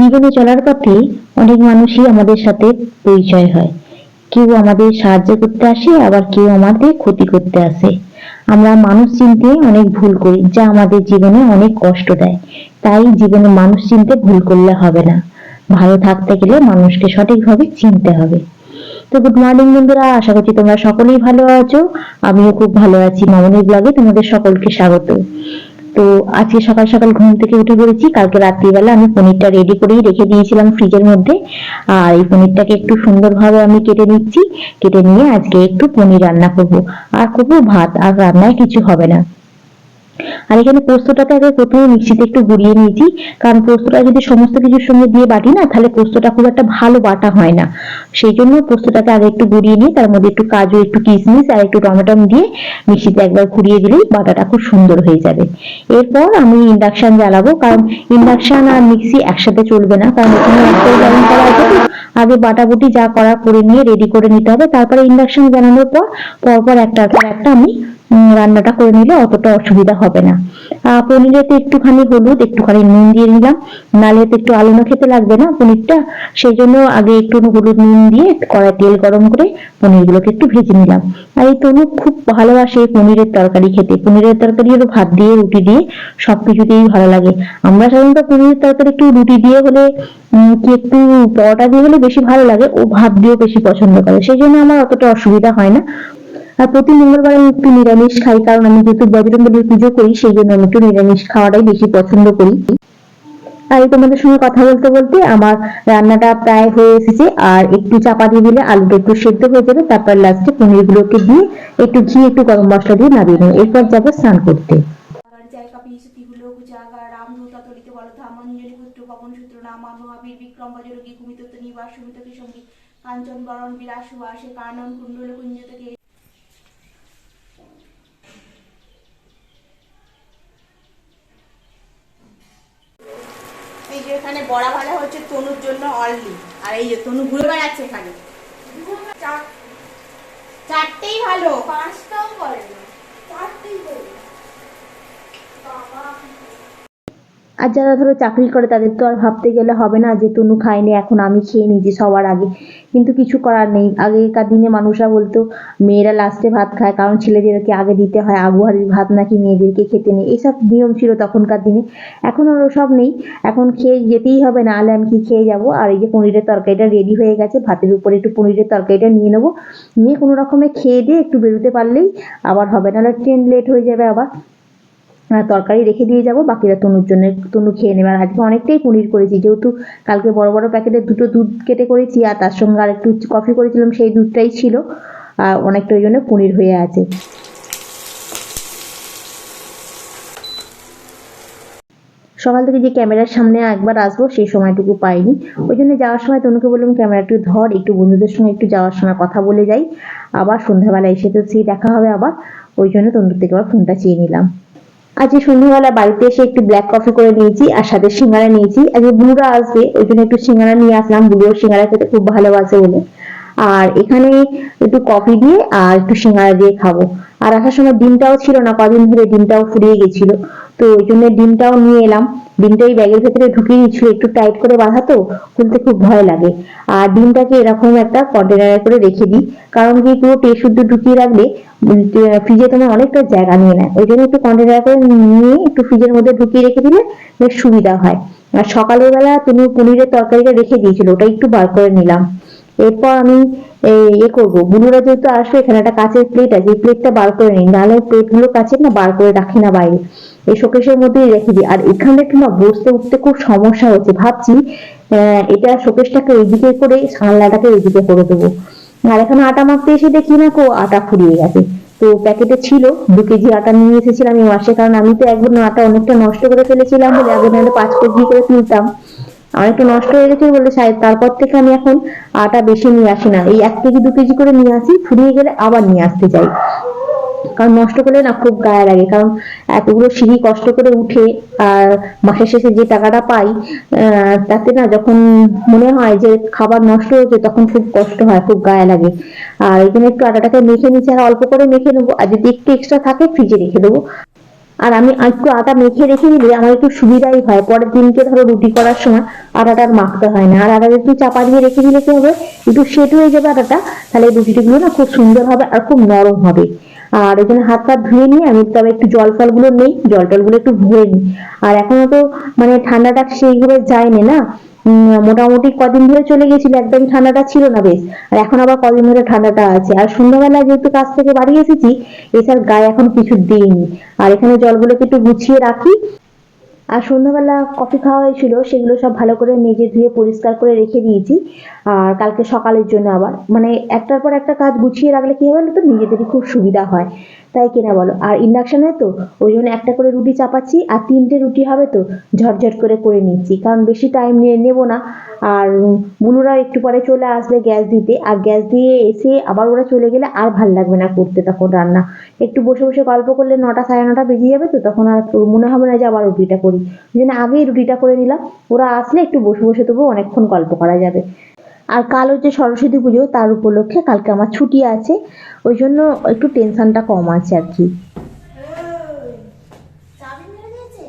জীবনে চলার পথে অনেক মানুষই আমাদের সাথে পরিচয় হয়। কেউ আমাদের সাহায্য করতে আসে, আবার কেউ আমাদের ক্ষতি করতে আসে। আমরা মানুষ চিনতে অনেক ভুল করি, যা আমাদের জীবনে অনেক কষ্ট দেয়। তাই জীবনে মানুষ চিনতে ভুল করলে হবে না। ভালো থাকতে গেলে মানুষকে সঠিকভাবে চিনতে হবে। তো গুড মর্নিং বন্ধুরা, আশা করছি তোমরা সকলেই ভালো আছো। আমিও খুব ভালো আছি। মামনির ব্লগে তোমাদের সকলকে স্বাগত। তো আজকে সকাল সকাল ঘুম থেকে উঠে পড়েছি। কালকে রাত্রিবেলা আমি পনিরটা রেডি করেই রেখে দিয়েছিলাম ফ্রিজের মধ্যে। আর এই পনিরটাকে একটু সুন্দরভাবে আমি কেটে নিচ্ছি। কেটে নিয়ে আজকে একটু পনির রান্না করব। আর করব ভাত, আর রান্নায় কিছু হবে না। আর এখানে পোস্তটাকে আগে প্রথমে মিক্সিতে একটু গুঁড়িয়ে নিয়েছি। কারণ পোস্তটা যদি সমস্ত কিছুর সঙ্গে দিয়ে বাটি না, তাহলে পোস্তটা খুব একটা ভালো বাটা হয় না। সেই জন্য পোস্তটাকে আগে একটু গুঁড়িয়ে নিয়ে, তার মধ্যে একটু কাজু, একটু কিশমিশ আর একটু টমেটো দিয়ে মিক্সিতে একবার ঘুরিয়ে দিলেই বাটাটা খুব সুন্দর হয়ে যাবে। এরপর আমি ইন্ডাকশন জ্বালাবো, কারণ ইন্ডাকশন আর মিক্সি একসাথে চলবে না, কারণ এখানে একটাই গরম করা আগে বাটাবুটি যা করা করে নিয়ে রেডি করে নিতে হবে, তারপরে ইন্ডাকশন জ্বালানোর পর, পরপর একটার পর একটা আমি রান্নাটা করে নিলে অতটা অসুবিধা হবে না। পনিরেতে একটুখানি হলুদ, একটুখানি নুন দিয়ে নিলাম। নালে তো একটু আলুনো খেতে লাগবে না পনিরটা। সেই জন্য আগে একটু হলুদ নুন দিয়ে কড়াই তেল গরম করে পনিরগুলোকে একটু ভেজে নিলাম। আর এই তনু খুব ভালোবাসে পনিরের তরকারি খেতে। পনিরের তরকারি হলো ভাত দিয়ে, রুটি দিয়ে সবকিছুতেই ভালো লাগে। আমরা সাধারণত পনিরের তরকারি একটু রুটি দিয়ে হলে কি একটু পরোটা দিয়ে হলে বেশি ভালো লাগে, ও ভাত দিয়েও বেশি পছন্দ করে। সেই জন্য আমার অতটা অসুবিধা হয় না। প্রতি মঙ্গলবার আমি একটু নিরামিষ খাই, কারণ আমি যেহেতু বজরঙ্গলির পুজো করি, সেই জন্য আমি একটু নিরামিষ খাওয়াটাই বেশি পছন্দ করি। আর তোমাদের সঙ্গে কথা বলতে বলতে আমার রান্নাটা প্রায় হয়ে এসেছে, আর একটু চাপা দিয়ে দিলে আলুটা একটু সেদ্ধ হয়ে যাবে, তারপর লাস্টে পনিরগুলোকে দিয়ে একটু ঘি, একটু গরম মশলা দিয়ে নামিয়ে নেব। এরপর যাব স্নান করতে। কাঞ্চন, বরণ কানন, কুণ্ডল, কুঞ্জ থেকে এই যে এখানে বড়া ভাজা হচ্ছে তনুর জন্য অনলি আর এই যে তনু ঘুরে বেড়াচ্ছে এখানে। চারটেই ভালো। পাঁচটাও করে না। চারটেই বাবা। আর যারা ধরো চাকরি করে তাদের তো আর ভাবতে গেলে হবে না যে তনু খায়নি, এখন আমি খেয়ে নিয়েছি সবার আগে। কিন্তু কিছু করার নেই। আগেকার দিনে মানুষরা বলতো, মেয়েরা লাস্টে ভাত খায়, কারণ ছেলেদেরকে আগে দিতে হয়, আগুহারির ভাত নাকি মেয়েদেরকে খেতে নেই। এইসব নিয়ম ছিল তখনকার দিনে। এখন আর ওসব নেই। এখন খেয়ে যেতেই হবে, না হলে আমি কি খেয়ে যাব? আর এই যে পনিরের তরকারিটা রেডি হয়ে গেছে, ভাতের উপরে একটু পনিরের তরকারিটা নিয়ে নেব। নিয়ে কোনো রকমে খেয়ে দিয়ে একটু বেরোতে পারলেই আবার হবে, নাহলে ট্রেন লেট হয়ে যাবে আবার। তরকারি রেখে দিয়ে যাব বাকিরা তনুর জন্য, তনু খেয়ে নেবে। আর আজকে অনেকটাই পনির করেছি, যেহেতু কালকে বড় বড় প্যাকেটের দুটো দুধ কেটে করেছি, আর তার সঙ্গে আর একটু কফি করেছিলাম, সেই দুধটাই ছিল। আর অনেকটা ওই জন্য পনির হয়ে আছে। সকাল থেকে যে ক্যামেরার সামনে একবার আসব, সেই সময়টুকু পাইনি। ওই জন্য যাওয়ার সময় তনুকে বললাম, ক্যামেরা একটু ধর, একটু বন্ধুদের সঙ্গে একটু যাওয়ার সময় কথা বলে যাই। আবার সন্ধ্যাবেলা এসে তো সেই দেখা হবে আবার, ওই জন্য তনুর থেকে আবার ফোনটা চেয়ে নিলাম। আজকে সন্ধ্যাবেলা বাড়িতে এসে একটু ব্ল্যাক কফি করে নিয়েছি আর সাথে সিঙ্গারা নিয়েছি। আজকে বুড়া আসবে, ওই জন্য একটু সিঙ্গারা নিয়ে আসলাম। বুড়ো সিঙ্গারা খেতে খুব ভালোবাসে বলে। আর এখানে একটু কফি দিয়ে আর একটু সিঙ্গারা দিয়ে খাব। আর আসার সময় ডিমটাও ছিল না, কদিন ধরে ডিমটাও ফুরিয়ে গেছিল। তো ওই জন্য ডিমটাও নিয়ে এলাম। ডিমটা এই ব্যাগের ভেতরে ঢুকিয়ে দিচ্ছিল একটু টাইট করে বাঁধা তো, খুলতে খুব ভয় লাগে। আর ডিমটাকে এরকম একটা কন্টেনারে করে রেখে দিই, কারণ কি পুরো টে শুদ্ধ ঢুকিয়ে রাখলে ফ্রিজে তোমার অনেকটা জায়গা নিয়ে নেয়। ওই জন্য একটু কন্টেনার করে নিয়ে একটু ফ্রিজের মধ্যে ঢুকিয়ে রেখে দিলে বেশ সুবিধা হয়। আর সকালের বেলা তুমি পনিরের তরকারিটা রেখে দিয়েছিল, ওটা একটু বার করে নিলাম। এরপর আমি ইয়ে করব। বুনুরা যেহেতু আসবে, এখানে একটা কাঁচের প্লেট আছে, এই প্লেটটা বার করে নিই নাহলে প্লেটগুলো কাঁচের না, বার করে রাখি না বাইরে। এই শোকেশের মধ্যেই রেখে দিই। আর এখানে একটু না বসতে, উঠতে খুব সমস্যা হচ্ছে। ভাবছি এটা শোকেশটাকে এইদিকে করে সানলাটাকে এইদিকে করে দেবো। আর এখানে আটা মাখতে এসে দেখি, না কো আটা ফুরিয়ে গেছে। তো প্যাকেটে ছিল, দু কেজি আটা নিয়ে এসেছিলাম এই মাসে। কারণ আমি তো একবার আটা অনেকটা নষ্ট করে ফেলেছিলাম বলে নাহলে পাঁচ কেজি করে তুলতাম। আমার একটু নষ্ট হয়ে গেছে বলে শায়দ তারপর থেকে আমি এখন আটা বেশি নিয়ে আসি না। এই এক কেজি, দু কেজি করে নিয়ে আসি, ফুরিয়ে গেলে আবার নিয়ে আসতে চাই। কারণ নষ্ট করলে না খুব গায়ে লাগে, কারণ এতগুলো সিঁড়ি কষ্ট করে উঠে আর মাসের শেষে যে টাকাটা পাই তাতে না যখন মনে হয় যে খাবার নষ্ট হয়েছে তখন খুব কষ্ট হয়, খুব গায়ে লাগে। আর এখানে একটু আটাটাকে মেখে নিচ্ছি আর অল্প করে মেখে নেব। আর যদি একটু এক্সট্রা থাকে ফ্রিজে রেখে দেবো। আর আমি একটু আটা মেখে রেখে দিলে আমার একটু সুবিধাই হয়। পরের দিনকে ধরো রুটি করার সময় আটাটা আর মাখতে হয় না। আর আটাটা একটু চাপা দিয়ে রেখে দিলে কি হবে? একটু সেট হয়ে যাবে আটাটা, তাহলে রুটিগুলো না খুব সুন্দর হবে আর খুব নরম হবে। আর এখানে হাত পা ধুয়ে নিয়ে আমি তবে একটু জল ফলগুলো নেই, জল টলগুলো একটু ভরে নিই। আর এখনও তো মানে ঠান্ডাটা সেইভাবে যায়নি না। মোটামুটি কদিন ধরে চলে গেছিল একদম ঠান্ডাটা ছিল না বেশ। আর এখন আবার কদিন ধরে ঠান্ডাটা আছে। আর সন্ধ্যাবেলা যেহেতু কাজ থেকে বাড়ি এসেছি, এছাড়া গায়ে এখন কিছু দিইনি। আর এখানে জলগুলোকে একটু গুছিয়ে রাখি। আর সন্ধ্যাবেলা কফি খাওয়া হয়েছিল সেগুলো সব ভালো করে মেজে ধুয়ে পরিষ্কার করে রেখে দিয়েছি। আর কালকে সকালের জন্য আবার মানে একটার পর একটা কাজ গুছিয়ে রাখলে কি হবে তো নিজেদেরই খুব সুবিধা হয়। তাই কিনা বলো? আর ইন্ডাকশনে তো ওই জন্য একটা করে রুটি চাপাচ্ছি আর তিনটে রুটি হবে তো ঝটঝট করে করে নিচ্ছি। কারণ বেশি টাইম নিয়ে নেব না। আর বুলুরা একটু পরে চলে আসবে গ্যাস দিতে। আর গ্যাস দিয়ে এসে আবার ওরা চলে গেলে আর ভালো লাগবে না করতে তখন রান্না। একটু বসে বসে গল্প করলে নটা সাড়ে নটা বেজে যাবে তো তখন আর মনে হবে না যে আবার রুটিটা করি। ওই জন্য আগেই রুটিটা করে নিলাম। ওরা আসলে একটু বসে বসে তবু অনেকক্ষণ গল্প করা যাবে। আর কাল হচ্ছে সরস্বতী পুজো, তার উপলক্ষে কালকে আমার ছুটি আছে, ওই জন্য একটু টেনশনটা কম আছে আর কি চাবি মেরে দিয়েছে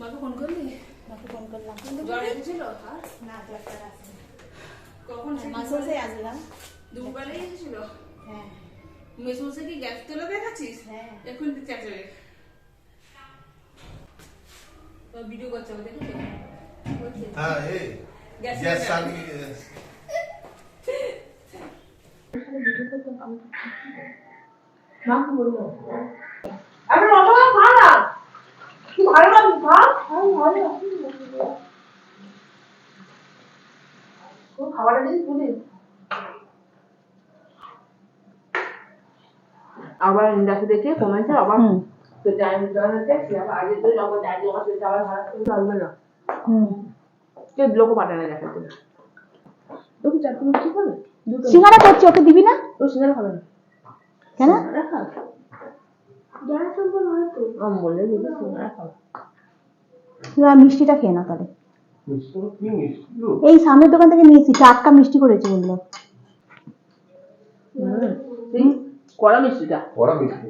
মাকে ফোন করলি মাকে ফোন করলাম। জ্বর এসেছিল না ডাক্তার আসেনি কখন মাসে আসলাম। দুপুরবেলায় এসেছিল হ্যাঁ। মেসমসে কি গ্যাস তেলে দেখাচ্ছিস? হ্যাঁ। এখন দিচ্ছে ভিডিও করছে আমাদের হ্যাঁ এই গ্যাস গ্যাস আমি মাকে বলব আরে রসগোল্লা খা না কি ভালো লাগছে খা কোন আবার ইন্ডাস্ট্রি দেখে কমেছে আবার তো টাইম আবার আগে তো যখন আবার করে পারবে না। হুম। কে লোক পাঠানো দেখাতে। তুমি চারটে মিষ্টি খাবে সিঙ্গারা করছি ওকে দিবি না? ও সিঙ্গারা খাবে না। কেন? হয় তো। আম বলে দিবি সিঙ্গারা খাও না মিষ্টিটা খেয়ে না তাহলে? এই সামনের দোকান থেকে নিয়েছি টাটকা মিষ্টি করেছে বলল কড়া মিষ্টিটা? ওরা মিষ্টি।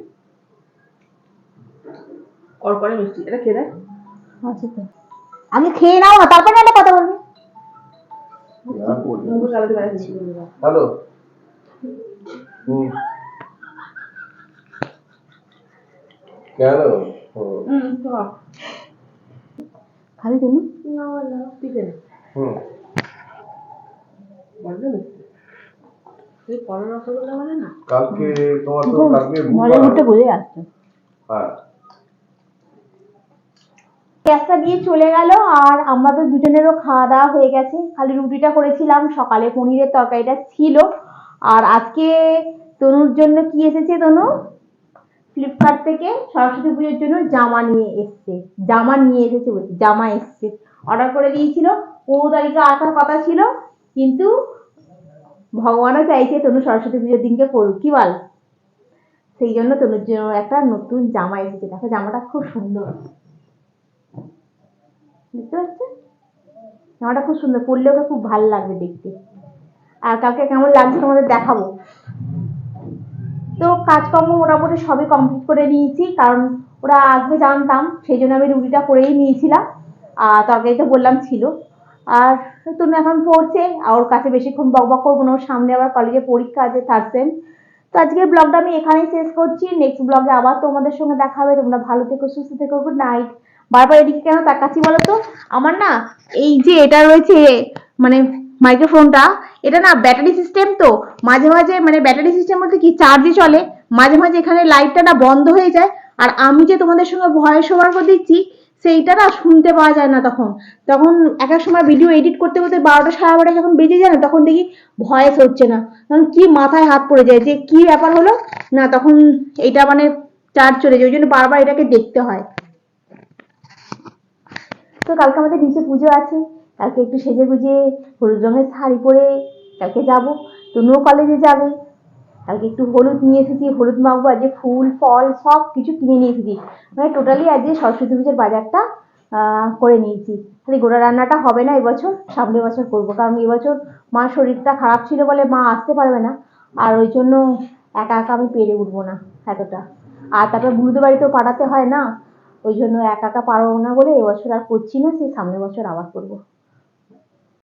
কড়কড়া মিষ্টি এটা খেয়ে দেখ। আচ্ছা তো। আগে খেয়ে নাও না তারপরে একটা কথা বলব। হ্যালো। কেন হুম। খাবি তুমি কালকে তোমার তো কালকে বোঝে হ্যাঁ। গ্যাসটা দিয়ে চলে গেল আর আমাদের দুজনেরও খাওয়া দাওয়া হয়ে গেছে। খালি রুটিটা করেছিলাম সকালে পনিরের তরকারিটা ছিল। আর আজকে তনুর জন্য কি এসেছে তনু? ফ্লিপকার্ট থেকে সরস্বতী পুজোর জন্য জামা নিয়ে এসছে। জামা নিয়ে এসেছে বলছি, জামা এসছে। অর্ডার করে দিয়েছিল, পনেরো তারিখে আসার কথা ছিল, কিন্তু ভগবানও চাইছে তনু সরস্বতী পুজোর দিনকে করুক, কি বল? সেই জন্য তনুর জন্য একটা নতুন জামা এসেছে। দেখো, জামাটা খুব সুন্দর। বুঝতে পারছ জামাটা খুব সুন্দর, পরলে ওকে খুব ভালো লাগবে দেখতে। আর কালকে কেমন লাগছে তোমাদের দেখাবো। তো কাজকর্ম মোটামুটি সবই কমপ্লিট করে নিয়েছি, কারণ ওরা আসবে জানতাম, সেই জন্য আমি রুটিটা করেই নিয়েছিলাম, আর তরকারি তো বললাম ছিল। আর তুমি এখন পড়ছে, আর ওর কাছে বেশিক্ষণ বক বক করব না, ওর সামনে আবার কলেজে পরীক্ষা আছে থার্ড সেম তো আজকের ব্লগটা আমি এখানেই শেষ করছি নেক্সট ব্লগে আবার তোমাদের সঙ্গে দেখা হবে, তোমরা ভালো থেকো, সুস্থ থেকো গুড নাইট বারবার এদিকে কেন তাকাচ্ছি বলো তো? আমার না এই যে এটা রয়েছে মানে মাইক্রোফোনটা, এটা না ব্যাটারি সিস্টেম তো, মাঝে মাঝে মানে ব্যাটারি সিস্টেম বলতে কি চার্জে চলে, মাঝে মাঝে এখানে লাইটটা না বন্ধ হয়ে যায়, আর আমি যে তোমাদের সঙ্গে ভয়েস ওভার করে দিচ্ছি, সেইটা না শুনতে পাওয়া যায় না তখন। তখন এক এক সময় ভিডিও এডিট করতে করতে বারোটা সাড়ে বারোটা যখন বেজে যায় না, তখন দেখি ভয়েস হচ্ছে না। তখন কি মাথায় হাত পড়ে যায়, যে কি ব্যাপার হলো? না, তখন এটা মানে চার্জ চলে যায়, ওই জন্য বারবার এটাকে দেখতে হয়। তো কালকে আমাদের নিচে পুজো আছে। কালকে একটু সেজে গুজে হলুদ রঙের শাড়ি পরে কালকে যাব। তনুও কলেজে যাবে। কালকে একটু হলুদ নিয়ে এসেছি, হলুদ মাখবো, আজকে ফুল, ফল, সব কিছু কিনে নিয়ে এসেছি। মানে টোটালি আজকে সরস্বতী পুজোর বাজারটা করে নিয়েছি। খালি গোড়া রান্নাটা হবে না এবছর সামনের বছর করব। কারণ এবছর মার শরীরটা খারাপ ছিল বলে মা আসতে পারবে না। আর ওই জন্য একা একা আমি পেরে উঠবো না এতটা। আর তারপরে বুলুদের বাড়িতেও পাঠাতে হয় না। ওই জন্য একা একা পারব না বলে এবছর আর করছি না সেই সামনের বছর আবার করব।